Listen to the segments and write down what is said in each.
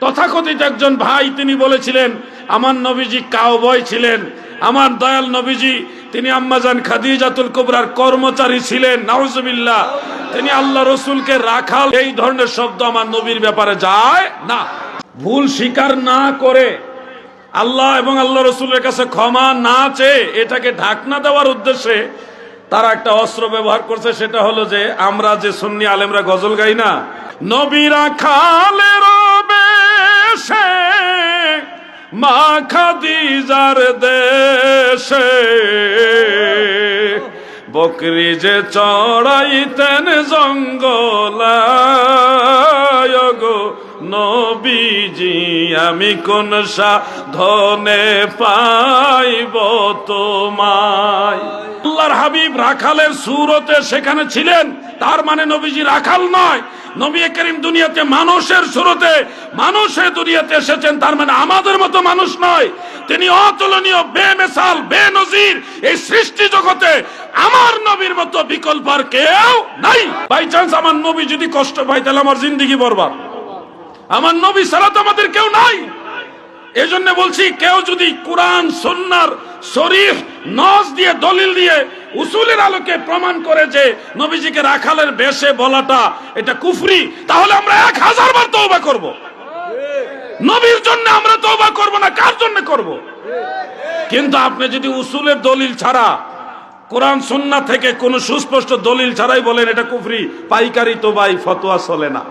তথাকথিত একজন ভাই তিনি বলেছিলেন, আমার নবীজি কাউবয় ছিলেন। আমার দয়াল নবীজি, তিনি আম্মাজান খাদিজাতুল কুবরার কর্মচারী ছিলেন। নাউজুবিল্লাহ, তিনি আল্লাহ রসুলকে রাখাল। এই ধরনের শব্দ আমার নবীর ব্যাপারে যায় না। ভুল স্বীকার না করে আল্লাহ এবং আল্লাহ রসুলের কাছে ক্ষমা না চেয়ে এটাকে ঢাকনা দেওয়ার উদ্দেশ্যে তারা একটা অস্ত্র ব্যবহার করছে। সেটা হলো যে, আমরা যে সুন্নি আলেমরা গজল গাই না, নবীরা খালের মা খাদিজার দেশে। বকরি যে চড়াইতেন জঙ্গলায় গো নবীজি, আমি কোন সাধনে পাইব তোমায়? আল্লাহর হাবিব রাখালের সুরতে সেখানে ছিলেন, তার মানে নবীজি রাখাল নয় নবী করিম দুনিয়াতে মানুষের সুরতে মানুষের দুনিয়াতে এসেছেন, তার মানে আমাদের মতো মানুষ নয়। তিনি অতুলনীয়, বেমেসাল, বেনজির, এই সৃষ্টি জগতে আমার নবীর মতো বিকল্প আর কেউ নাই। বাই চান্স আমার নবী যদি কষ্ট পায়, তাহলে আমার জিন্দিগি বরবাদ। আমার নবী ছাড়া তো আমাদের কেউ নাই। এজন্য বলছি, কেউ যদি কোরআন সন্ন্যার শরীফ নজ দিয়ে, দলিল দিয়ে উসুলের আলোকে প্রমাণ করে যে নবীজিকে রাখালের বেশে বলাটা এটা কুফরি, তাহলে আমরা এক হাজার বার তওবা করব। নবীর জন্য আমরা তওবা করব না, কার জন্য করব? কিন্তু আপনি যদি উসুলের দলিল ছাড়া, কোরআন, সুন্নাহ থেকে কোন সুস্পষ্ট দলিল ছাড়াই বলেন এটা কুফরি, পাইকারি তো ভাই ফতোয়া চলে না।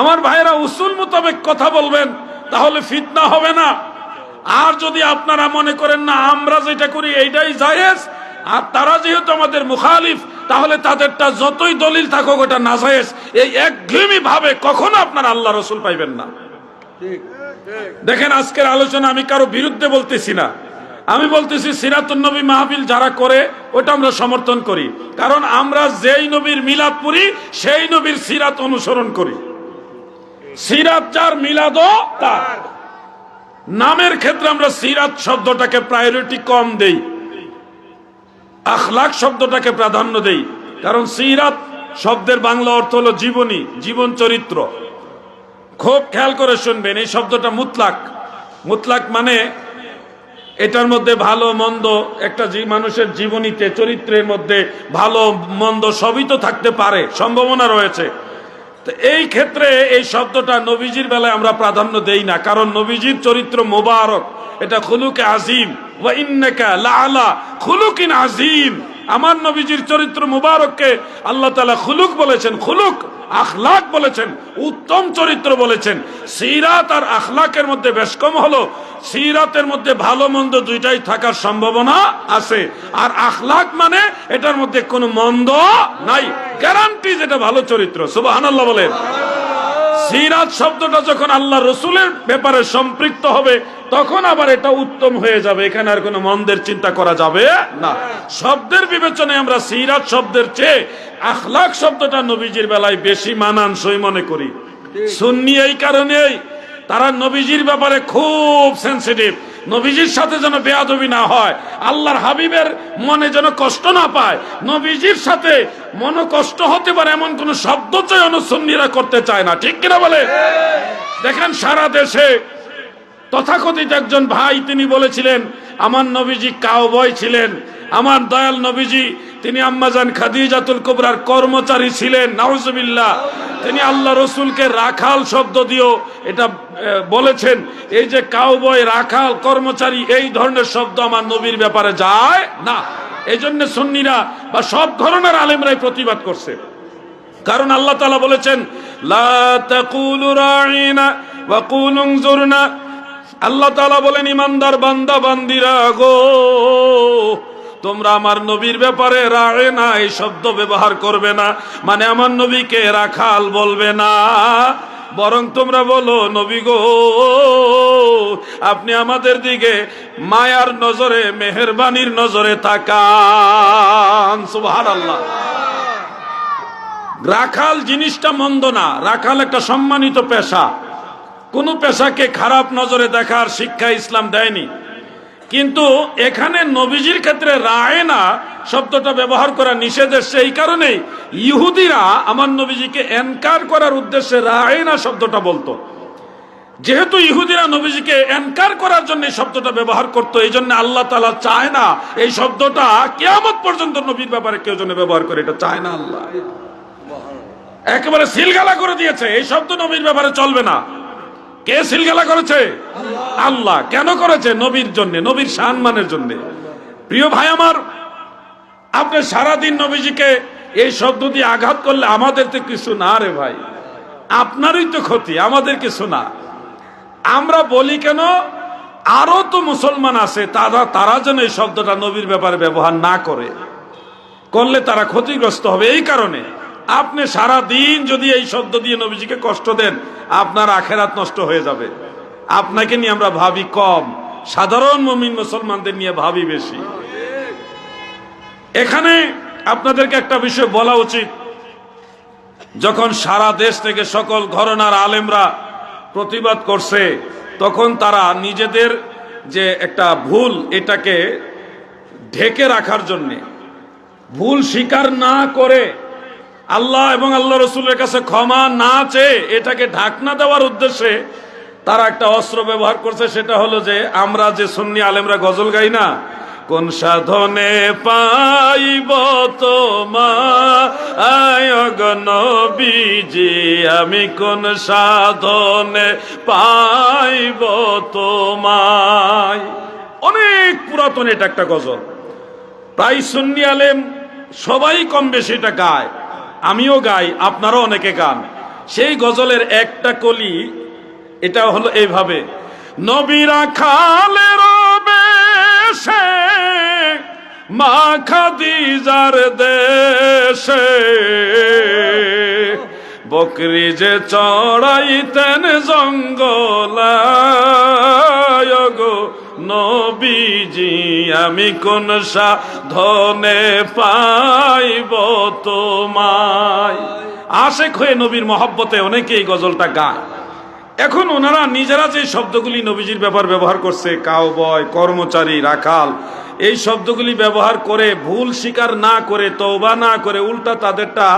আমার ভাইরা উসুল মোতাবেক কথা বলবেন তাহলে ফিতনা হবে না। আর যদি আপনারা মনে করেন, না, আমরা যেটা করি, এইটাই জায়েজ, আর তারা যেহেতু আমাদের মুখালিফ, তাহলে তাদেরটা যতই দলিল থাকুক, ওটা না জায়েজ। এই একঘেয়েমি ভাবে কখনো আপনারা আল্লাহ রসুল পাইবেন না। দেখেন, আজকের আলোচনা আমি কারও বিরুদ্ধে বলতেছি না। আমি বলতেছি, সিরাতুন নবী মাহফিল যারা করে, ওটা আমরা সমর্থন করি। কারণ আমরা যেই নবীর মিলাদ পড়ি, সেই নবীর সিরাত অনুসরণ করি। সিরাত যার মিলাদও তার। নামের ক্ষেত্রে আমরা সিরাত শব্দটাকে প্রায়োরিটি কম দেই। আখলাখ শব্দটাকে প্রাধান্য দেই। কারণ সিরাত শব্দের বাংলা অর্থ হলো জীবনী, জীবন চরিত্র। খুব খেয়াল করে শুনবেন, এই শব্দটা মুতলাক। মুতলাক মানে এটার মধ্যে ভালো, মন্দ, একটা মানুষের জীবনীতে, চরিত্রের মধ্যে ভালো, মন্দ সবই তো থাকতে পারে, সম্ভাবনা রয়েছে। তো এই ক্ষেত্রে এই শব্দটা নবীজির বেলায় আমরা প্রাধান্য দেই না, কারণ নবীজির চরিত্র মোবারক। এটা খুলুকে আজিম আজিম। আমার নবীজির চরিত্র মুবারককে আল্লাহ খুলুক বলেছেন, খুলুক। আখলাক বলেছেন, উত্তম চরিত্র বলেছেন। সিরাত আর আখলাকের মধ্যে বেশ কম হলো। সিরাতের মধ্যে ভালো মন্দ দুইটাই থাকার সম্ভাবনা আছে। আর আখলাক মানে এটার মধ্যে কোনো মন্দ নাই। গ্যারান্টি যেটা ভালো চরিত্র, সুবহানাল্লাহ বলেন। সিরাত শব্দটা যখন আল্লাহ রসুলের ব্যাপারে সম্পৃক্ত হবে তখন আবার এটা উত্তম হয়ে যাবে। এখানে আর কোনো মন্দের চিন্তা করা যাবে না। শব্দের বিবেচনায় আমরা সিরাত শব্দের চেয়ে আখলাখ শব্দটা নবীজির বেলায় বেশি মানানসই মনে করি। সুন্নি এই কারণেই তারা নবীজির ব্যাপারে খুব সেন্সিটিভ নবীজির সাথে যেন বেয়াদবি না হয় আল্লাহর হাবিবের মনে যেন কষ্ট না পায় নবীজির সাথে মন কষ্ট হতে পারে এমন কোন শব্দ চয়ন সুন্নিরা করতে চায় না। ঠিক কিনা বলে? দেখেন সারা দেশে তথাকথিত একজন ভাই তিনি বলেছিলেন, আমার নবীজি কাউবয় ছিলেন। আমার দয়াল নবীজি, তিনি আম্মাজান খাদিজাতুল কুবরার কর্মচারী ছিলেন। নাউজুবিল্লাহ। তিনি আল্লাহ রসুলকে রাখাল শব্দ দিয়েও এটা বলেছেন, এই যে কাউবয় রাখাল, কর্মচারী, এই ধরনের শব্দ আমার নবীর ব্যাপারে যায় না। এই জন্য সুন্নিরা বা সব ধরনের আলেমরাই প্রতিবাদ করছে। কারণ আল্লাহ তালা বলেছেন, লা কুলু আল্লাহ তালা বলেন, ইমানদার বান্দা, বান্দিরা গো, তোমরা আমার নবীর ব্যাপারে রাড়ে না এই শব্দ ব্যবহার করবে না। মানে আমার নবীকে রাখাল বলবে না। বরং তোমরা বলো, নবী গো, আপনি আমাদের দিকে মায়ার নজরে, মেহেরবানির নজরে তাকান। সুবহানাল্লাহ। রাখাল জিনিসটা মন্দ না। রাখাল একটা সম্মানিত পেশা। কোন পেশাকে খারাপ নজরে দেখার শিক্ষা ইসলাম দেয়নি। কিন্তু এখানে নবীজির ক্ষেত্রে রায়না শব্দটা ব্যবহার করা নিষেধ এসছে। এই কারণেই ইহুদিরা আমার নবীজিকে এনকার করার উদ্দেশ্যে রায়না শব্দটা বলতো। যেহেতু ইহুদিরা নবীজিকে এনকার করার জন্য এই শব্দটা ব্যবহার করতো, এই জন্য আল্লাহ তালা চায় না এই শব্দটা কেয়ামত পর্যন্ত নবীর ব্যাপারে কেউ জন্য ব্যবহার করে, এটা চায় না আল্লাহ। একেবারে সিলগালা করে দিয়েছে, এই শব্দ নবীর ব্যাপারে চলবে না। কে সিলগালা করেছে? আল্লাহ। কেন করেছে? নবীর জন্য, নবীর সম্মানের জন্য। প্রিয় ভাই আমার, আপনি সারাদিন নবীজিকে এই শব্দ দিয়ে আঘাত করলে আমাদের তো কিছু না রে ভাই। আপনারই তো ক্ষতি, আমাদের কিছু না। আমরা বলি কেন, আরও তো মুসলমান আছে, তারা তারা যেন এই শব্দটা নবীর ব্যাপারে ব্যবহার না করে। করলে তারা ক্ষতিগ্রস্ত হবে। এই কারণে আপনি সারা দিন যদি এই শব্দ দিয়ে নবীজিকে কষ্ট দেন, আপনার আখেরাত নষ্ট হয়ে যাবে। আপনাকে নিয়ে আমরা ভাবি কম। সাধারণ মমিন মুসলমানদের নিয়ে ভাবি বেশি। এখানে আপনাদেরকে একটা বিষয় বলা উচিত। যখন সারা দেশ থেকে সকল ঘরনার আলেমরা প্রতিবাদ করছে, তখন তারা নিজেদের যে একটা ভুল, এটাকে ঢেকে রাখার জন্যে, ভুল স্বীকার না করে আল্লাহ এবং আল্লাহ রসুলের কাছে ক্ষমা না চেয়ে এটাকে ঢাকনা দেওয়ার উদ্দেশ্যে তারা একটা অস্ত্র ব্যবহার করছে, সেটা হলো যে আমরা যে সুন্নি আলেমরা গজল গাই না, কোন সাধনে পাইব তোমাবিজি আমি কোন সাধনে পাইব তোমায়। অনেক পুরাতন এটা একটা গজল। প্রায় সুন্নি আলেম সবাই কম বেশি এটা গায়। আমিও গাই, আপনারও অনেকে গান। সেই গজলের একটা কলি, এটা হলো এইভাবে। নবীরা খালের বেশে, মা খাদিজার দেশে। বকরি যে চড়াইতেন জঙ্গলায় গো নবীজি, আমি কোন সাধনে পাইব তোমায়? আশেক হয়ে নবীর মহব্বতে অনেকেই গজলটা গায়। এখন ওনারা নিজেরা যে শব্দগুলি নবীজির ব্যাপার ব্যবহার করছে, কাউবয়, কর্মচারী, রাখাল এই শব্দগুলি ব্যবহার করে ভুল স্বীকার না করে, তওবা না করে, উল্টা তাদেরটা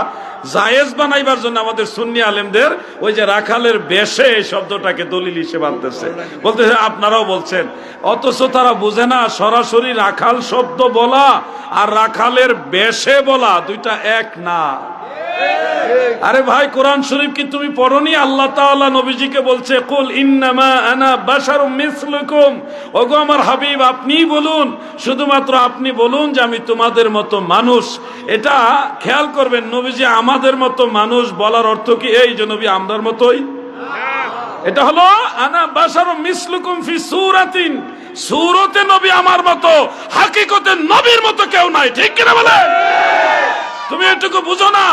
জায়েজ বানাইবার জন্য আমাদের সুন্নি আলেমদের ওই যে রাখালের বেশে এই শব্দটাকে দলিল হিসেবে আনতেছে। বলতেছে, আপনারাও বলছেন। অথচ তারা বুঝে না, সরাসরি রাখাল শব্দ বলা আর রাখালের বেশে বলা দুইটা এক না। আরে ভাই, কোরআন শরীফ কি তুমি পড়নি? আল্লাহ নবীজিকে বলছে, কুল ইন্নামা আনা বাশারুম মিসলুকুম। ওগো আমার হাবিব, আপনিই বলুন, শুধুমাত্র আপনি বলুন যে আমি তোমাদের মতো মানুষ। এটা খেয়াল করবেন, নবীজি আমাদের মতো মানুষ বলার অর্থ কি এই যে নবী আমরার মতোই? এটা হলো, আনা বাশারুম মিসলুকুম ফি সূরাতিন। সূরতে নবী আমার মতো, হাকিকতে নবীর মতো কেউ নাই। ঠিক কিনা বলে তুমি এটুকু বুঝো না?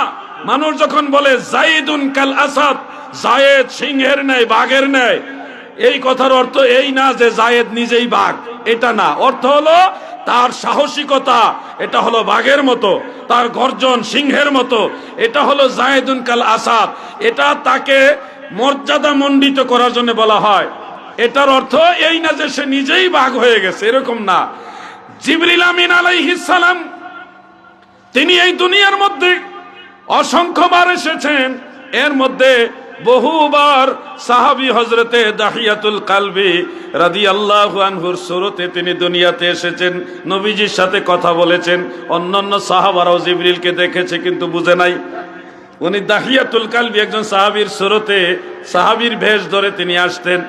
মানুষ যখন বলে, জাইদুন কাল আসাদ জায়েদ সিংহের ন্যায়, বাঘের ন্যায়। এই কথার অর্থ এই না যে জায়েদ নিজেই বাঘ। এটা না। অর্থ হলো তার সাহসিকতা, এটা হলো বাঘের মতো। তার গর্জন সিংহের মতো। এটা হলো জায়েদুন কাল আসাদ। এটা তাকে মর্যাদা মণ্ডিত করার জন্য বলা হয়। এটার অর্থ এই না যে সে নিজেই বাঘ হয়ে গেছে। এরকম না। জিবরিল আমিন আলাইহিস সালাম, তিনি এই দুনিয়ার মধ্যে অসংখ্যবার এসেছেন। এর মধ্যে বহুবার সাহাবি হজরতে দাহিয়াতুল কালবি রাদি আল্লাহ সুরতে তিনি দুনিয়াতে এসেছেন, নবীজির সাথে কথা বলেছেন। অন্যান্য সাহাবারাও জিবরিলকে দেখেছে কিন্তু বুঝে নাই। উনি দাহিয়াতুল কালবি একজন সাহাবীর সুরতে সাহাবীর ভেষ ধরে তিনি আসতেন।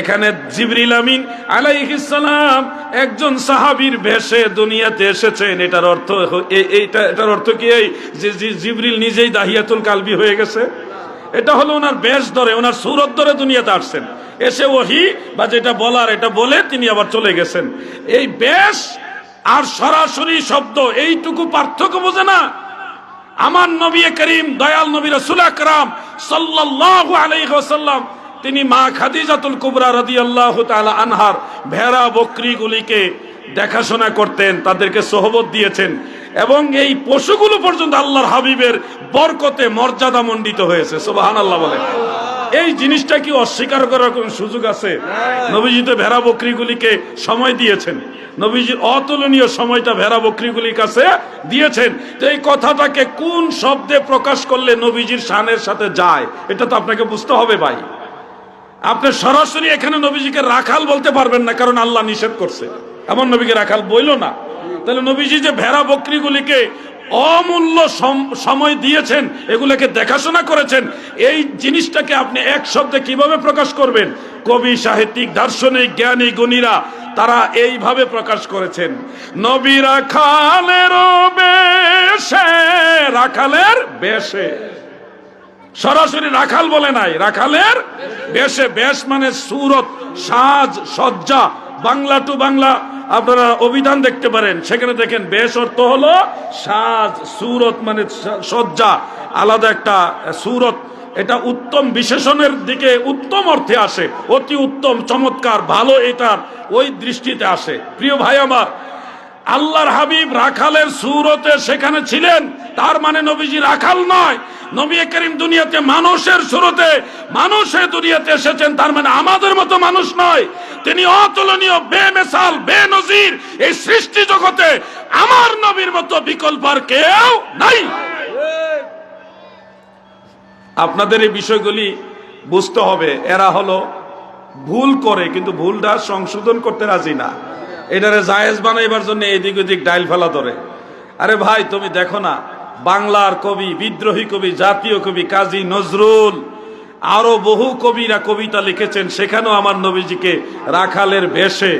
এখানে জিবরিল আমিন আলাইহিসসালাম একজন সাহাবীর ভেষে দুনিয়াতে এসেছেন। এটার অর্থ এইটা এটার অর্থ কি এই যে জিবরিল নিজেই দাহিয়াতুল কালবি হয়ে গেছে? এটা হলো ওনার বেশ ধরে, ওনার সুরত ধরে দুনিয়াতে আসছেন। এসে ওহি বা যেটা বলার এটা বলে তিনি আবার চলে গেছেন। এই বেশ আর সরাসরি শব্দ, এইটুকু পার্থক্য বোঝে না। আমার নবী করিম, দয়াল নবী রসুল আকরাম সাল্লাল্লাহু আলাইহি ওয়াসাল্লাম তিনি মা খাদিজাতুল কুবরা রাদিয়াল্লাহু তাআলা আনহার ভেড়া বকরিগুলিকে দেখাশোনা করতেন, তাদেরকে সোহবত দিয়েছেন এবং এই পশুগুলো পর্যন্ত আল্লাহর হাবিবের বরকতে মর্যাদা মণ্ডিত হয়েছে। সুবহানাল্লাহ বলে এই জিনিসটা কি অস্বীকার করার কোন সুযোগ আছে? নবীজি তো ভেড়া বকরিগুলিকে সময় দিয়েছেন। নবীজির অতুলনীয় সময়টা ভেড়া বকরিগুলির কাছে দিয়েছেন। তো এই কথাটাকে কোন শব্দে প্রকাশ করলে নবীজির শানের সাথে যায়? এটা তো আপনাকে বুঝতে হবে ভাই। আপনি সরাসরি এখানে নবীজিকে রাখাল বলতে পারবেন না, কারণ আল্লাহ নিষেধ করছে। এমন নবীকে রাখাল বইল না। তাহলে নবীজি যে ভেড়া বকরিগুলিকে অমূল্য সম- সময় দিয়েছেন, এগুলোকে দেখাশোনা করেছেন, এই জিনিসটাকে আপনি এক শব্দে কীভাবে প্রকাশ করবেন? কবি, সাহিত্যিক, দার্শনিক, জ্ঞানী, গুণীরা, তারা এইভাবে প্রকাশ করেছেন। নবী রাখালের বেশে রাখালের বেশে। সরাসরি রাখাল বলে নাই। রাখালের বেশে বেশ মানে সুরত, সাজ, সজ্জা, বাংলা টু বাংলা আপনারা অভিধান দেখতে পারেন। সেখানে দেখেন বেশ অর্থ হলো সাজ, সুরত মানে সজ্জা, আলাদা একটা সুরত। এটা উত্তম বিশেষণের দিকে উত্তম অর্থে আসে, অতি উত্তম, চমৎকার, ভালো এটার ওই দৃষ্টিতে আসে। প্রিয় ভাই আমার আল্লাহর হাবিব রাখালের সুরতে সেখানে ছিলেন। তার মানে নবীজি রাখাল নয়। নবী করিম দুনিয়াতে মানুষের সুরতে মানুষের দুনিয়াতে এসেছেন। তার মানে আমাদের মতো মানুষ নয়। তিনি অতুলনীয়, বেমেসাল, বেনজির এই সৃষ্টি জগতে আমার নবীর মতো বিকল্প আর কেউ নাই। আপনাদের এই বিষয়গুলি বুঝতে হবে। এরা হলো ভুল করে, কিন্তু ভুলটা সংশোধন করতে রাজি না। এটারে জায়েজ বানাইবার জন্য এদিক ওদিক ডাইল ফেলা ধরে। আরে ভাই, তুমি দেখো না, বাংলার কবি, বিদ্রোহী কবি, জাতীয় কবি কাজী নজরুল, আরও বহু কবিরা কবিতা লিখেছেন, সেখানেও আমার নবীজিকে রাখালের বেশে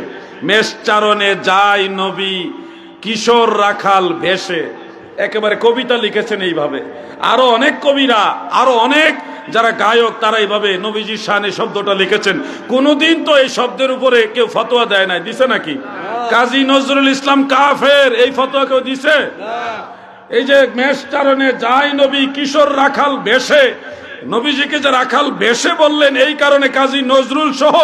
মেষচারণে যায় নবী, কিশোর রাখাল ভেসে একেবারে কবিতা লিখেছেন এইভাবে। আরও অনেক কবিরা আরও অনেক যারা গায়ক তারা এইভাবে নবীজির শানে শব্দটা লিখেছেন। কোনোদিন তো এই শব্দের উপরে কেউ ফতোয়া দেয় নাই। দিছে নাকি? কাজী নজরুল ইসলাম কাফের এই ফতোয়া কেউ দিছে? এই যে মেষ চারণে যায় নবী কিশোর রাখাল বেশে নবীজিকে যে রাখাল বেশে বললেন, এই কারণে কাজী নজরুল সহ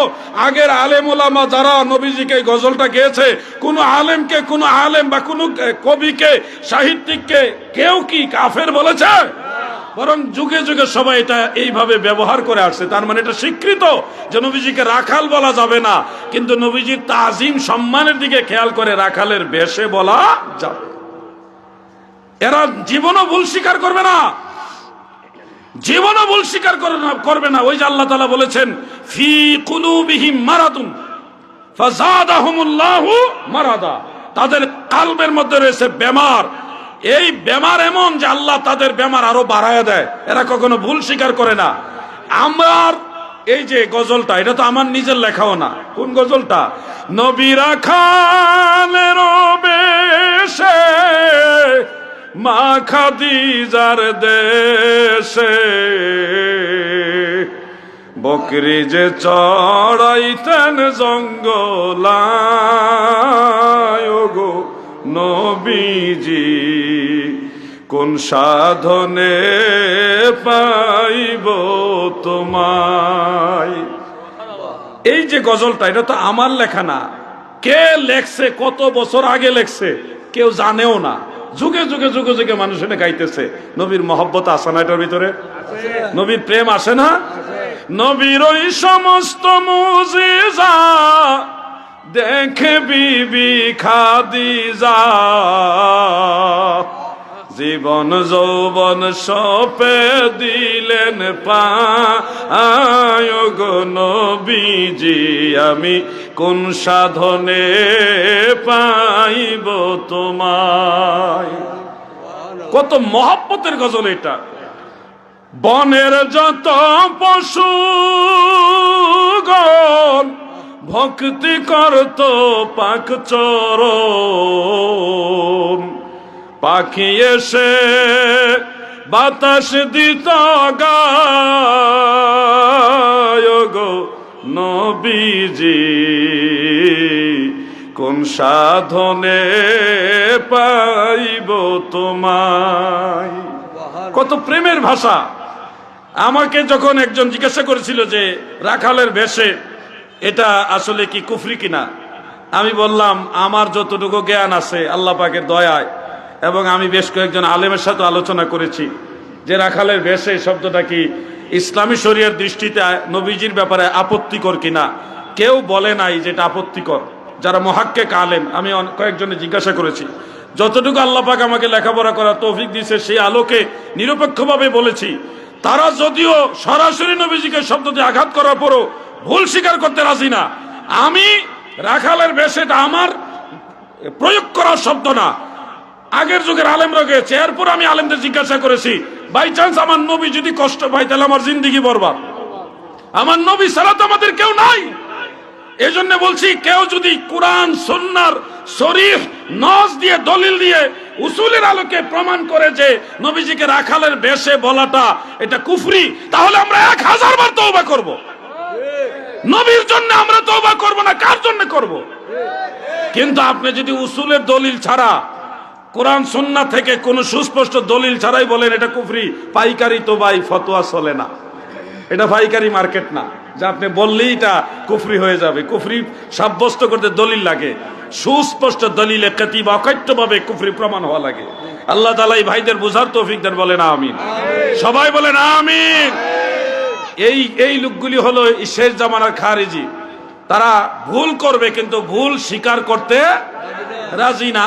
আগের আলেম ওলামা যারা নবীজিকে গজলটা গেয়েছে, কোন আলেমকে, কোন আলেম বা কোন কবিকে, সাহিত্যিককে কেউ কি কাফের বলেছে? বরং যুগে যুগে সবাই এটা এইভাবে ব্যবহার করে আসছে। তার মানে এটা স্বীকৃত যে নবীজিকে রাখাল বলা যাবে না, কিন্তু নবীজির তাজিম সম্মানের দিকে খেয়াল করে রাখালের বেশে বলা যাবে। এরা জীবনও ভুল স্বীকার করবে না। জীবনও ভুল স্বীকার করে না, করবে না। ওই যে আল্লাহ তালা বলেছেন, ফি কুলুবিহিম মারাদুন, ফাজাদাহুমুল্লাহু মারাদা। তাদের কালবের মধ্যে রয়েছে বেমার। এই বেমার এমন যে আল্লাহ তাদের বেমার আরও বাড়ায় দেয়। এরা কখনো ভুল স্বীকার করে না। আমার এই যে গজলটা, এটা তো আমার নিজের লেখাও না। কোন গজলটা? নবীরা খালের বেশে মা খাদিজার দেশে। বকরি যে চড়াইতেন জঙ্গলায় গো নবীজি, কোন সাধনে পাইব তোমায়? এই যে গজলটা, এটা তো আমার লেখা না। কে লেখছে, কত বছর আগে লেখছে, কেউ জানেও না। যুগে যুগে যুগে যুগে মানুষ এটা গাইতেছে। নবীর মহব্বত আসে না এটার ভিতরে? নবীর প্রেম আসে না? নবীর ওই সমস্ত মুজিজা দেখে বিবি খাদিজা। জীবন যৌবন সপে দিলেন নবীজি, আমি কোন সাধনে পাইব তোমায়? কত মহাব্বতের গজল এটা। বনের যত পশু ভক্তি করত পাক চরণ। পাখি এসে বাতাস দিত গো নবীজি, কোন সাধনে পাইব তোমায়? কত প্রেমের ভাষা। আমাকে যখন একজন জিজ্ঞাসা করেছিল যে, রাখালের বেশে, এটা আসলে কি কুফরি কিনা? আমি বললাম, আমার যতটুকু জ্ঞান আছে, আল্লাহ পাকের দয়ায়। এবং আমি বেশ কয়েকজন আলেমের সাথে আলোচনা করেছি। যে রাখালের বেশে শব্দটা কি, ইসলামী শরিয়ার দৃষ্টিতে নবীজির ব্যাপারে আপত্তিকর কিনা? কেউ বলে নাই যেটা আপত্তিকর। যারা মহাক্কেক আলেম, আমি কয়েকজনে জিজ্ঞাসা করেছি। যতটুকু আল্লাহ পাক আমাকে লেখাপড়া করার তৌফিক দিয়েছে, সেই আলোকে নিরপেক্ষভাবে বলেছি। তারা যদিও সরাসরি নবীজিকে শব্দ দিয়ে আঘাত করার পরও ভুল স্বীকার করতে রাজি না। আমি রাখালের বেশ এটা আমার প্রয়োগ করার শব্দ না। আগের যুগের আলেমরা গেছে, এরপর আমি আলেমদের জিজ্ঞাসা করেছি, বাই চান্স আমার নবী যদি কষ্ট পাই তাহলে আমার জিন্দিগি বরবাদ। আমার নবী ছাড়া তো আমাদের কেউ নাই। এই জন্য বলছি, কেউ যদি কোরআন সন্ন্যার শরীফ নজ দিয়ে, দলিল দিয়ে উসুলের আলোকে প্রমাণ করে যে নবীজিকে রাখালের বেশে বলাটা এটা কুফরি, তাহলে আমরা এক হাজার বার তওবা করব। নবীর জন্য আমরা তওবা করব না, কার জন্য করব? কিন্তু আপনি যদি উসুলের দলিল ছাড়া কোরআন সন্না থেকে কোনো সুস্পষ্ট দলিল ছাড়াই বলেন এটা কুফরি, পাইকারি তো ভাই ফতোয়া চলে না। এটা পাইকারি মার্কেট না। যা আপনি বললেই এটা কুফরি হয়ে যাবে। কুফরি সাব্যস্ত করতে দলিল লাগে। সুস্পষ্ট দলিলে কেতিব অকথ্যভাবে কুফরি প্রমাণ হওয়া লাগে। আল্লাহ তালা এই ভাইদের বুঝার তৌফিক দেন, বলেন আমিন। সবাই বলেন আমিন। এই এই লোকগুলি হলো শেষ জামানার খারিজি। তারা ভুল করবে, কিন্তু ভুল স্বীকার করতে রাজি না।